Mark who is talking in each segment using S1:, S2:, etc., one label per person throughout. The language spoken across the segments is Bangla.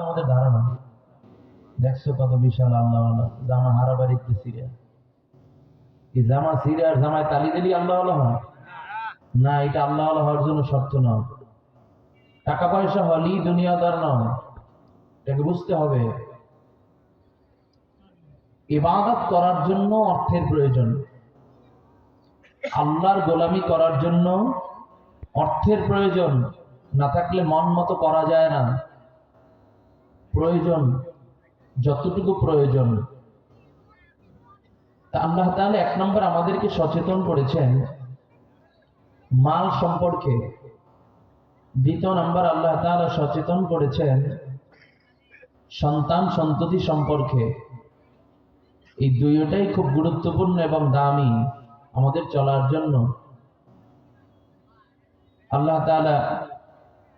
S1: আমাদের ধারণা। দেখছ কত বিশাল আল্লাহ জামা হারাবাড়ি সিরিয়া। এই জামা সিরিয়ার জামায় তালি দিলি আল্লাহ আল্লাহ না, এটা আল্লাহ আল্লাহ হওয়ার জন্য শর্ত নয়। টাকা পয়সা হলেই দুনিয়াদার নয়। এটাকে বুঝতে হবে। ইবাদত করার জন্য অর্থের প্রয়োজন। আল্লাহর গোলামি করার জন্য অর্থের প্রয়োজন। না থাকলে মন মতো করা যায় না। প্রয়োজন, যতটুকু প্রয়োজন। তা আল্লাহ তাহলে এক নম্বর আমাদেরকে সচেতন করেছেন মাল সম্পর্কে। দ্বিতীয় নম্বর আল্লাহ তাআলা সচেতন করেছেন সন্তান সন্ততি সম্পর্কে। এই দুইটাই খুব গুরুত্বপূর্ণ এবং দামি আমাদের চলার জন্য। আল্লাহ তাআলা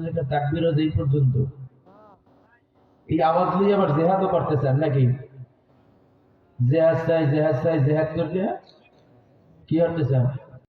S1: আপনাদের একটা তাকবির এই পর্যন্ত। এই আওয়াজ নিয়ে আবার জেহাদও করতেছেন নাকি? জেহাদ চাই জেহাদ চাই, জেহাদ করলে কি করতেছেন?